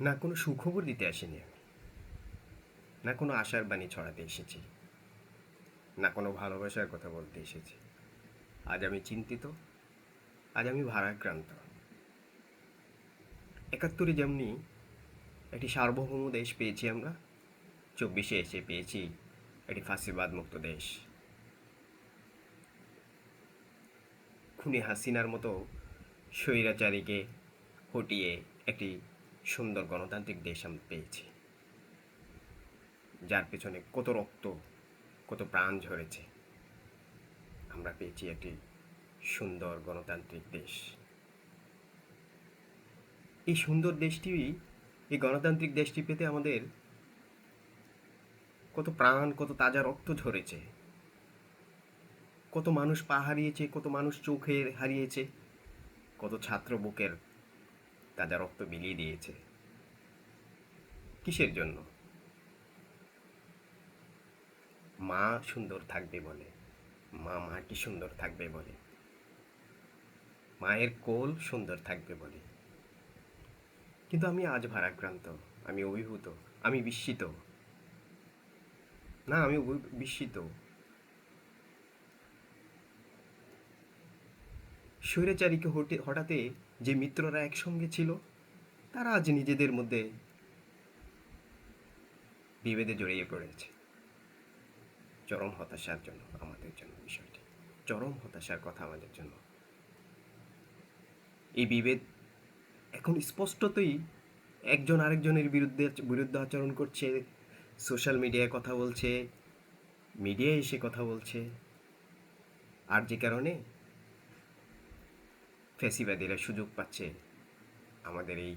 না কোনো সুখবর দিতে আসিনি। আমি না কোনো আশার বাণী ছড়াতে এসেছি। না কোনো ভালোবাসার কথা বলতে এসেছি। আজ আমি চিন্তিত, আজ আমি ভারাক্রান্ত। একাত্তরে যেমনি একটি সার্বভৌম দেশ পেয়েছি আমরা, চব্বিশে এসে পেয়েছি একটি ফাঁসিবাদ মুক্ত দেশ। খুনি হাসিনার মতো স্বৈরাচারীকে হটিয়ে একটি সুন্দর গণতান্ত্রিক দেশ আমরা পেয়েছি। যার পেছনে কত রক্ত, কত প্রাণ ঝরেছে। আমরা পেয়েছি একটি সুন্দর গণতান্ত্রিক দেশ। এই সুন্দর দেশটি এই গণতান্ত্রিক দেশটি পেতে আমাদের কত প্রাণ, কত তাজা রক্ত ঝরেছে। কত মানুষ পা হারিয়েছে, কত মানুষ চোখে হারিয়েছে, কত ছাত্র বুকের তাজা রক্ত বিলিয়ে দিয়েছে। কিসের জন্য? মা সুন্দর থাকবে বলে। মা, মাটি সুন্দর থাকবে বলে। মায়ের কোল সুন্দর থাকবে বলে। কিন্তু আমি আজ ভারাক্রান্ত, আমি অভিভূত, আমি বিস্মিত। না, আমি বিস্মিত। স্বৈরাচারীকে হঠাতে যে মিত্ররা একসঙ্গে ছিল, তারা আজ নিজেদের মধ্যে বিভেদে জড়িয়ে পড়েছে। চরম হতাশার জন্য আমাদের জন্য বিষয়টি। চরম হতাশার কথা আমাদের জন্য। এই বিভেদ এখন স্পষ্টতই একজন আরেকজনের বিরুদ্ধে বিরুদ্ধে আচরণ করছে, সোশ্যাল মিডিয়ায় কথা বলছে, মিডিয়ায় এসে কথা বলছে। আর যে কারণে ফ্যাসিবাদীরা সুযোগ পাচ্ছে আমাদের এই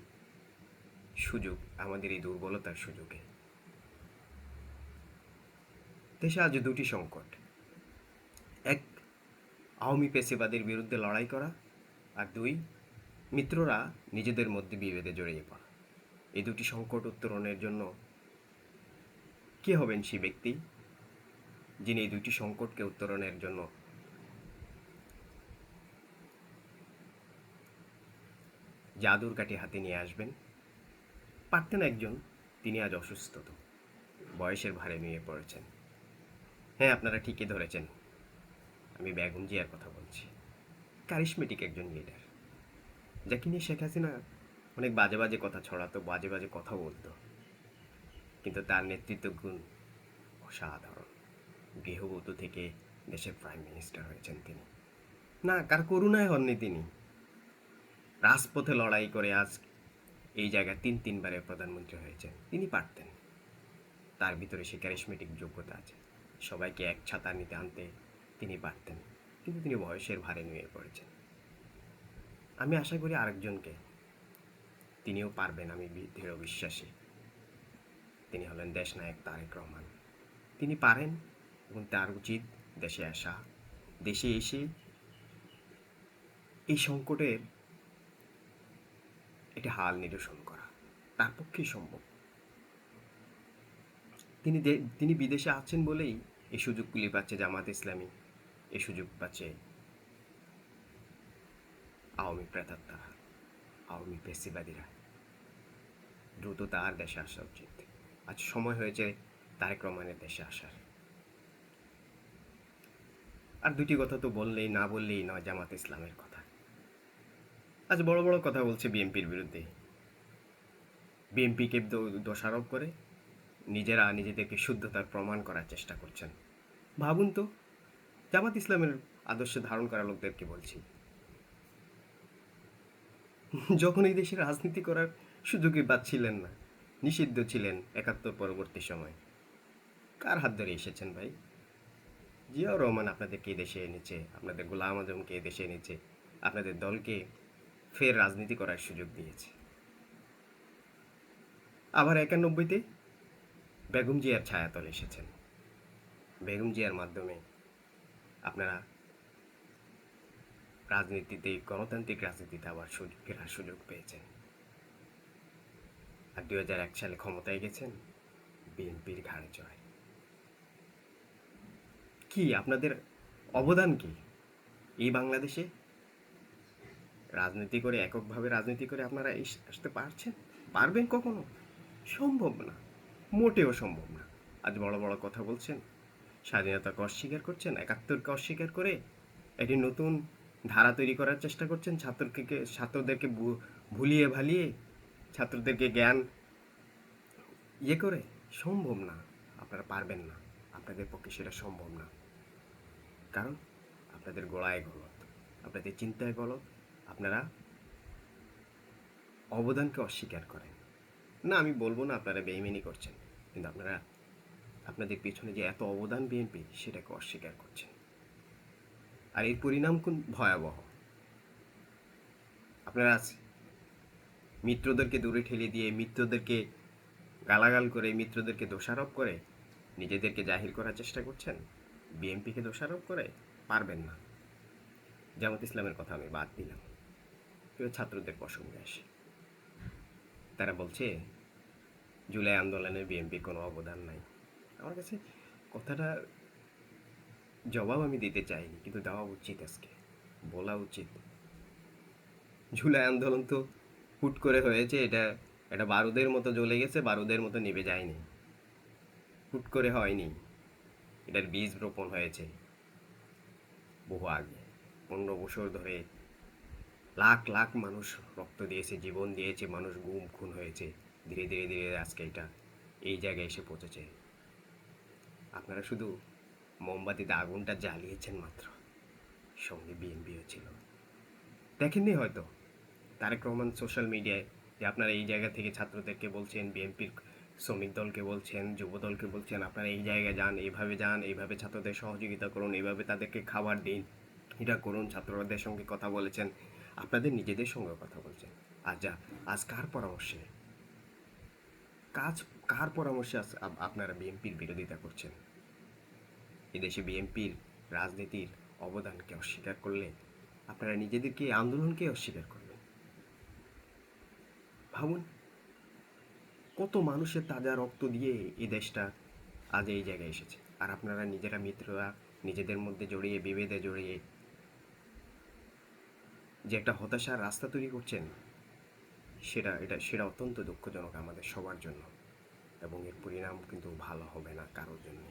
সুযোগ, আমাদের এই দুর্বলতার সুযোগে। দেশে আজ দুটি সংকট। এক, আওয়ামী পেশিবাদের বিরুদ্ধে লড়াই করা আর দুই, মিত্ররা নিজেদের মধ্যে বিভেদে জড়িয়ে পড়া। এই দুটি সংকট উত্তরণের জন্য কে হবেন সেই ব্যক্তি যিনি এই দুটি সংকটকে উত্তরণের জন্য জাদুর কাঠি হাতে নিয়ে আসবেন। পারতেন একজন, তিনি আজ অসুস্থ তো। বয়সের ভারে নিয়ে পড়েছেন। হ্যাঁ আপনারা ঠিকই ধরেছেন। আমি বেগম জিয়ার কথা বলছি। কারিশমেটিক একজন লিডার যাকে নিয়ে শেখ হাসিনা অনেক বাজে বাজে কথা ছড়াতো, বাজে বাজে কথা বলতো। কিন্তু তার নেতৃত্ব গুণ অসাধারণ। গৃহবধূ থেকে দেশের প্রাইম মিনিস্টার হয়েছেন তিনি। না, কার করুণায় হননি তিনি। রাজপথে লড়াই করে আজ এই জায়গায় তিন তিনবারের প্রধানমন্ত্রী হয়েছেন। তিনি পারতেন। তার ভিতরে সে ক্যারিসমেটিক যোগ্যতা আছে। সবাইকে এক ছাতার নিতে আনতে তিনি পারতেন। কিন্তু তিনি বয়সের ভারে নিয়ে পড়েছেন। আমি আশা করি আরেকজনকে তিনিও পারবেন আমি দৃঢ় বিশ্বাসী। তিনি হলেন দেশনায়ক তারেক রহমান। তিনি পারেন এবং তার উচিত দেশে আসা। দেশে এসে এই সংকটের একটি হাল নিরসন করা। তার পক্ষেই সম্ভব। তিনি তিনি বিদেশে আছেন বলেই এই সুযোগগুলি পাচ্ছে জামাত ইসলামী। এই সুযোগ পাচ্ছে আওয়ামী প্রেতাত্মারা, আওয়ামী পেশিবাদীরা দ্রুত তার দেশে আসা উচিত। আজ সময় হয়েছে তারেক রহমানের দেশে আসার। আর দুটি কথা তো বললেই না বললেই নয় জামাত ইসলামের কথা। আজ বড় বড় কথা বলছে বিএনপির বিরুদ্ধে। বিএনপিকে দোষারোপ করে নিজেরা নিজেদেরকে শুদ্ধতার প্রমাণ করার চেষ্টা করছেন। ভাবুন তো, জামাত ইসলামের আদর্শ ধারণ করা লোকদেরকে বলছি। যখন এই দেশে রাজনীতি করার সুযোগই পাচ্ছিলেন না, নিষিদ্ধ ছিলেন একাত্তর পরবর্তী সময়। কার হাত ধরে এসেছেন ভাই? জিয়াউর রহমান আপনাদেরকে দেশে এনেছে, আপনাদের গোলাম আজমকে দেশে এনেছে, আপনাদের দলকে ফের রাজনীতি করার সুযোগ দিয়েছে। আবার একানব্বইতে বেগম জিয়ার ছায়াতল এসেছেন। বেগম জিয়ার মাধ্যমে আপনারা রাজনীতিতে, গণতান্ত্রিক রাজনীতিতে আবার ফেরার সুযোগ পেয়েছেন। আর হাজার এক সালে ক্ষমতায় গেছেন বিএনপির ঘাড়ে চড়াই। কি আপনাদের অবদান কি এই বাংলাদেশে? রাজনীতি করে, এককভাবে রাজনীতি করে আপনারা আসতে পারছেন? পারবেন কখনো? সম্ভব না। মোটেও সম্ভব না। আজ বড় বড় কথা বলছেন স্বাধীনতাকে অস্বীকার করছেন একাত্তরকে অস্বীকার করে একটি নতুন ধারা তৈরি করার চেষ্টা করছেন ছাত্রকে ছাত্রদেরকে ভুলিয়ে ভালিয়ে, ছাত্রদেরকে জ্ঞান ইয়ে করে? সম্ভব না। আপনারা পারবেন না। আপনাদের পক্ষে সেটা সম্ভব না। কারণ আপনাদের গোড়ায় গলত, আপনাদের চিন্তায় গলত। আপনারা অবদানকে অস্বীকার করেন। না, আমি বলব না আপনারা বেইমেনি করছেন, কিন্তু আপনারা আপনাদের পিছনে যে এত অবদান বিএনপি, সেটাকে অস্বীকার করছেন। আর এর পরিণাম কোন? ভয়াবহ। আপনারা আজ মিত্রদেরকে দূরে ঠেলে দিয়ে, মিত্রদেরকে গালাগাল করে, মিত্রদেরকে দোষারোপ করে, নিজেদেরকে জাহির করার চেষ্টা করছেন? বিএনপিকে দোষারোপ করে? পারবেন না। জামাত ইসলামের কথা আমি বাদ দিলাম। ছাত্রদের প্রসঙ্গে আসে। তারা বলছে, জুলাই আন্দোলনে বিএনপির কোনো অবদান নাই। আমার কাছে কথাটা জবাব আমি দিতে চাইনি, কিন্তু দেওয়া উচিত আজকে, বলা উচিত। জুলাই আন্দোলন তো হুট করে হয়েছে, এটা এটা বারুদের মতো জ্বলে গেছে, বারুদের মতো নিভে যায়নি। হুট করে হয়নি, এটার বীজ রোপণ হয়েছে বহু আগে, পনেরো বছর ধরে লাখ লাখ মানুষ রক্ত দিয়েছে, জীবন দিয়েছে, মানুষ গুম, খুন হয়েছে। ধীরে ধীরে ধীরে আজকে এটা এই জায়গায় এসে পৌঁছেছে। আপনারা শুধু মোমবাতিতে আগুনটা জ্বালিয়েছেন মাত্র। সঙ্গে বিএনপিও ছিল। দেখেননি হয়তো? তারেক রহমান সোশ্যাল মিডিয়ায় যে আপনারা এই জায়গা থেকে ছাত্রদেরকে বলছেন, বিএনপির শ্রমিক দলকে বলছেন, যুব দলকে বলছেন, আপনারা এই জায়গায় যান, এইভাবে যান, এইভাবে ছাত্রদের সহযোগিতা করুন, এইভাবে তাদেরকে খাবার দিন। এটা করুন ছাত্রদের সঙ্গে কথা বলেছেন। আপনাদের নিজেদের সঙ্গে কথা বলছেন আর যা, আজ কার পরামর্শে? কাজ, কার পরামর্শে আপনারা বিএনপির বিরোধিতা করছেন? এদেশে বিএনপির রাজনীতির অবদানকে অস্বীকার করলে আপনারা নিজেদেরকে আন্দোলনকে অস্বীকার করবেন। ভাবুন, কত মানুষের তাজা রক্ত দিয়ে এই দেশটা আজ এই জায়গায় এসেছে। আর আপনারা নিজেরা মিত্ররা নিজেদের মধ্যে জড়িয়ে, বিভেদে জড়িয়ে যে একটা হতাশার রাস্তা তৈরি করছেন, সেটা, এটা, সেটা অত্যন্ত দুঃখজনক আমাদের সবার জন্য এবং এর পরিণাম কিন্তু ভালো হবে না কারোর জন্য।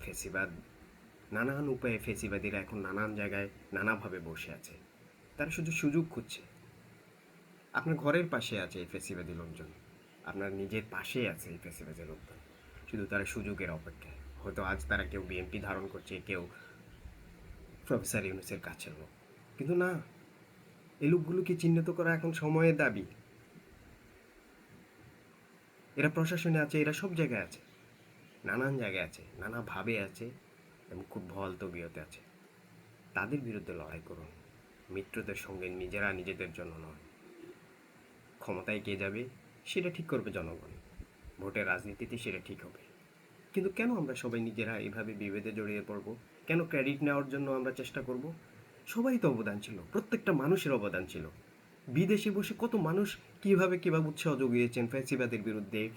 ফেসিবাদ, নানান উপায়ে ফেসিবাদীরা এখন নানান জায়গায় নানাভাবে বসে আছে। তারা শুধু সুযোগ খুঁজছে। আপনার ঘরের পাশে আছে এই ফেসিবাদী লোকজন। আপনার নিজের পাশে আছে এই ফেসিবাদী লোকজন। শুধু তারা সুযোগের অপেক্ষায়। হয়তো আজ তারা কেউ বিএনপি ধারণ করছে, কেউ প্রফেসর ইউনুসের কাছের লোক। কিন্তু না, এই লোকগুলোকে চিহ্নিত করা এখন সময়ের দাবি। এরা প্রশাসনে আছে, এরা সব জায়গায় আছে, নানান জায়গায় আছে, নানাভাবে আছে, এবং খুব ভল তবিয়তে আছে। তাদের বিরুদ্ধে লড়াই করুন, মিত্রদের সঙ্গে নিজেরা নিজেদের জন্য নয়। ক্ষমতায় কে যাবে, সেটা ঠিক করবে জনগণ। ভোটের রাজনীতিতে সেটা ঠিক হবে। কিন্তু কেন আমরা সবাই নিজেরা এইভাবে বিভেদে জড়িয়ে পড়ব? কেন ক্রেডিট নেওয়ার জন্য আমরা চেষ্টা করব? সবাই তো অবদান ছিল, প্রত্যেকটা মানুষের অবদান ছিল। বিদেশে বসে কত মানুষ কীভাবে কীভাবে উৎসাহ জুগিয়েছেন ফ্যাসিবাদের বিরুদ্ধে,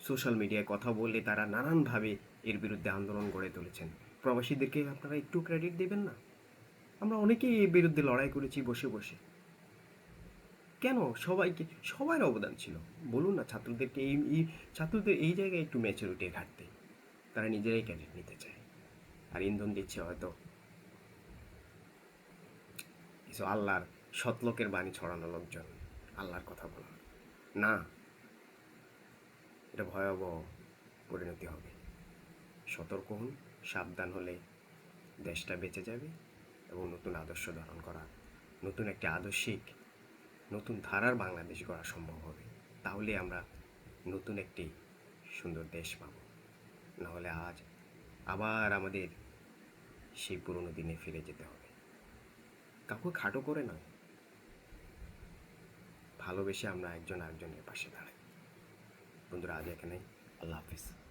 সোশ্যাল মিডিয়ায় কথা বলে তারা নানানভাবে এর বিরুদ্ধে আন্দোলন গড়ে তুলেছেন। প্রবাসীদেরকে আপনারা একটু ক্রেডিট দেবেন না? আমরা অনেকেই এর বিরুদ্ধে লড়াই করেছি বসে বসে। কেন? সবাইকে, সবার অবদান ছিল। বলুন না, ছাত্রদেরকে এই এই, ছাত্রদের এই জায়গায় একটু ম্যাচুরিটির ঘাটতি, তারা নিজেরাই ক্রেডিট নিতে চায়। আর ইন্ধন দিচ্ছে হয়তো। কিছু আল্লাহর সতলোকের বাণী ছড়ানো লোকজন, আল্লাহর কথা বলা। না, এটা ভয়াবহ পরিণতি হবে। সতর্ক হন, সাবধান হলে দেশটা বেঁচে যাবে এবং নতুন আদর্শ ধারণ করা, নতুন একটি আদর্শিক, নতুন ধারার বাংলাদেশ গড়া সম্ভব হবে। তাহলে আমরা নতুন একটি সুন্দর দেশ পাব। নাহলে আজ আবার আমাদের সেই পুরনো দিনে ফিরে যেতে হবে। কাউকে খাটো করে নয়। ভালোবেসে আমরা একজন আরেকজনের পাশে দাঁড়াই। বন্ধুরা আজ এখানে আল্লাহ হাফিজ।